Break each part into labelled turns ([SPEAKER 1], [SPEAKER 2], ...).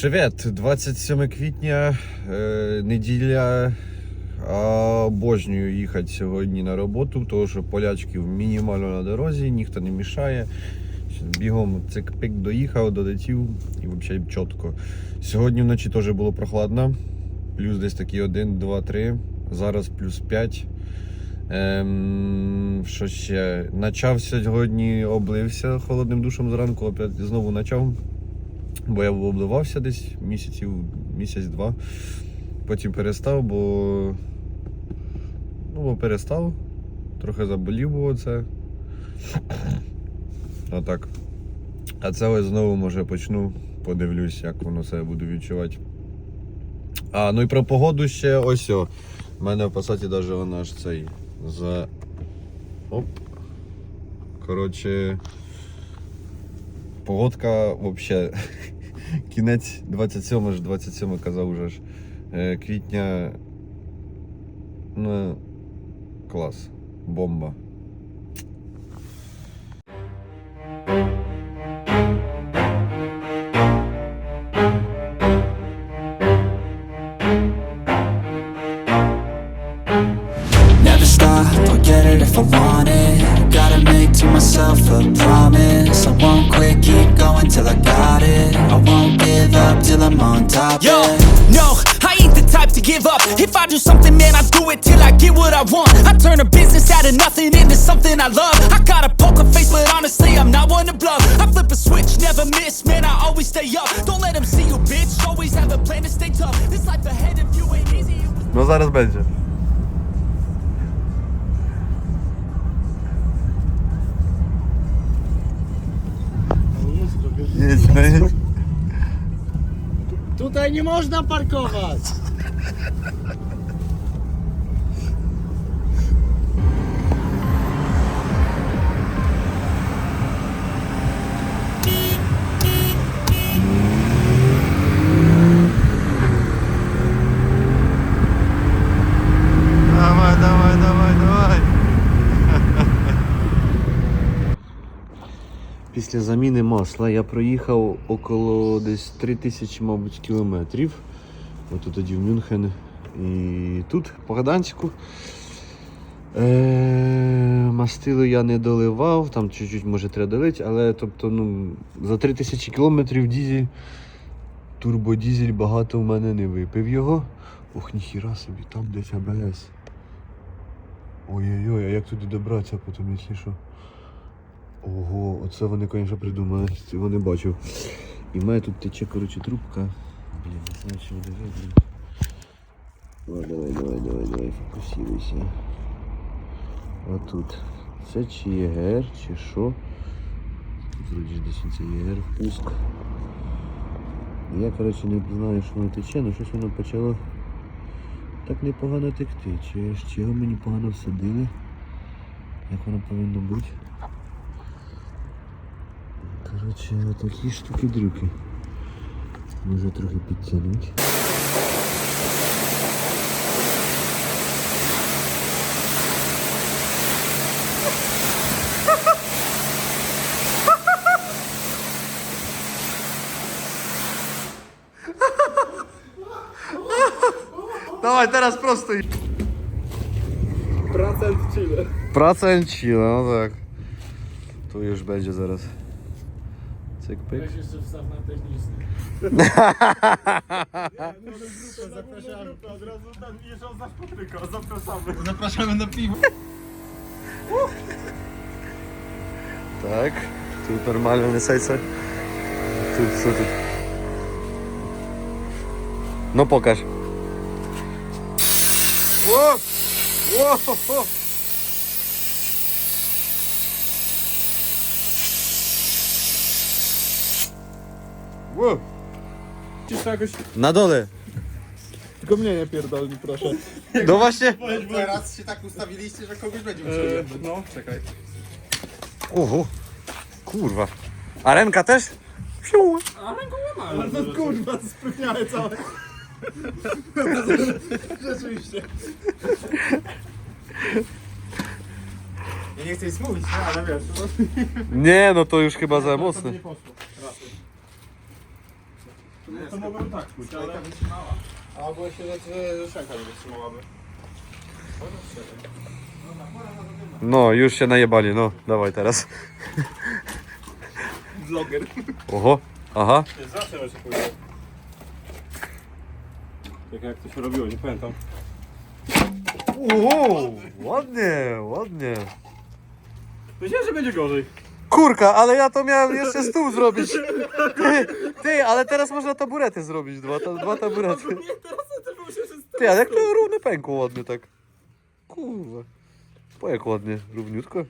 [SPEAKER 1] Привіт! 27 квітня, е, неділя. Обожнюю їхати сьогодні на роботу, тому що полячків мінімально на дорозі, ніхто не мішає. Бігом цик-пик доїхав, долетів і взагалі чітко. Сьогодні вночі теж було прохладно. Плюс десь такі 1, 2, 3. Зараз плюс 5. Ем, що ще? Начав сьогодні, облився холодним душем зранку, опять знову почав. Бо я обливався десь місяців, місяць-два. Потім перестав, бо. Ну, бо перестав. Трохи заболів було це. Отак. А це ось знову може почну, подивлюсь, як воно себе буду відчувати. А, ну і про погоду ще ось. О. У мене в пасаті навіть вона ж цей за. Оп. Коротше. Погодка взагалі. Кінець 27 ж 27 казав уже ж. е, Квітня. Ну. Клас. Бомба.
[SPEAKER 2] If I
[SPEAKER 3] do something, man, I do it till I get what I want. I turn a business out of nothing into something I love. I got a poker face, but honestly, I'm not one to bluff. I flip a switch, never miss, man, I always stay up. Don't let them see you, bitch. Always have a plan to stay tough. This life ahead of you ain't easy.
[SPEAKER 1] No zaraz będzie.
[SPEAKER 4] Tutaj nie można parkować.
[SPEAKER 1] Після заміни масла я проїхав около десь 3000, мабуть, кілометрів. Ото тоді в Мюнхен і тут, по Гданську. Е, мастило я не доливав, там чуть-чуть може треба долити, але тобто, ну, за 3000 кілометрів дізель, турбодізель багато в мене не випив його. Ох, ніхіра собі, там десь АБС. Ой-ой-ой, а як туди добратися потім, якщо що? Ого, оце вони, звісно, придумали, цього не бачив. І в мене тут тече, коротше, трубка. Блін, не знаю, що буде видно. О, давай, давай, давай, давай, фокусируйся. Отут. Це чи ЄГР, чи що? Тут вроді десь це ЄГР впуск. Я, коротше, не знаю, що воно тече, але щось воно почало так непогано текти. Чи з чого мені погано всадили? Як воно повинно бути? Коротше, такі штуки-дрюки. Може трохи підтягнути. Давай, teraz просто.
[SPEAKER 4] Procent Chile.
[SPEAKER 1] Процент чіла, ну так. То już będzie zaraz. Cyk pyk.
[SPEAKER 4] Weź jeszcze wstaw na techniczny. Zapraszamy. Od razu tam jeżdżą za Patryka, zapraszamy. Zapraszamy na piwo.
[SPEAKER 1] Tak. Tu normalnie wysajce. Tu, co tu? No pokaż. Ło! Ło! Ło!
[SPEAKER 4] Czysto jakoś...
[SPEAKER 1] Na dole.
[SPEAKER 4] Tylko mnie nie pierdolni, proszę.
[SPEAKER 1] No właśnie.
[SPEAKER 5] Teraz się tak ustawiliście, że kogoś będzie musiał
[SPEAKER 4] E, no, czekaj.
[SPEAKER 1] Oho. Kurwa. A ręka też? Fiu.
[SPEAKER 4] Ale no kurwa, sprytniałe całe. Rzeczywiście.
[SPEAKER 5] Ja nie chcę nic mówić, nie? ale wiesz.
[SPEAKER 1] Nie, no to już chyba za mocne.
[SPEAKER 4] Nie poszło. No to mogłem tak pójść, ale...
[SPEAKER 5] Albo jeszcze że szanka nie wytrzymałaby.
[SPEAKER 1] No, już się najebali, no, dawaj teraz.
[SPEAKER 4] Vloger.
[SPEAKER 1] Oho, aha.
[SPEAKER 4] Zawsze jeszcze pójdę. Jak, jak to się robiło, nie pamiętam.
[SPEAKER 1] Uuu, ładnie, ładnie.
[SPEAKER 4] Myślałem, że będzie gorzej.
[SPEAKER 1] Kurka, ale ja to miałem jeszcze stół zrobić. Ty, ty, ale teraz można taburety zrobić, dwa, ta, dwa taburety. Ty, ale jak to równe pękło ładnie tak. Kurwa. Po jak ładnie, równiutko.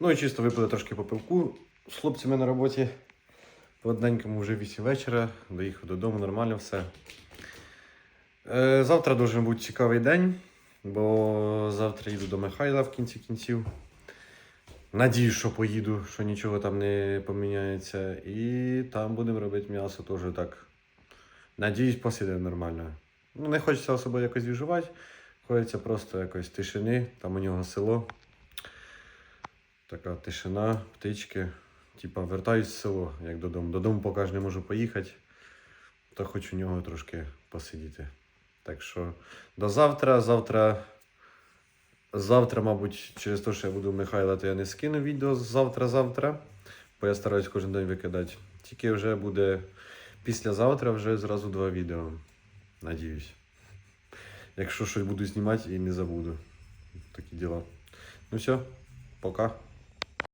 [SPEAKER 1] Ну і чисто випили трошки попилку з хлопцями на роботі. Плотненькому вже 8 вечора, доїхав додому, нормально все. Е, завтра дуже бути цікавий день, бо завтра їду до Михайла в кінці кінців. Надіюсь, що поїду, що нічого там не поміняється. І там будемо робити м'ясо теж так. Надіюсь, посиде нормально. Ну, не хочеться особо якось віжувати. Хочеться просто якось тишини. Там у нього село. Така тишина, птички. Типа, вертаюсь в село, як додому. Додому поки ж не можу поїхати, то хочу у нього трошки посидіти. Так що до завтра. Завтра Завтра, мабуть, через те, що я буду Михайла, то я не скину відео завтра-завтра, бо я стараюсь кожен день викидати. Тільки вже буде післязавтра вже зразу два відео. Надіюсь. Якщо щось буду знімати і не забуду. Такі діла. Ну все, пока.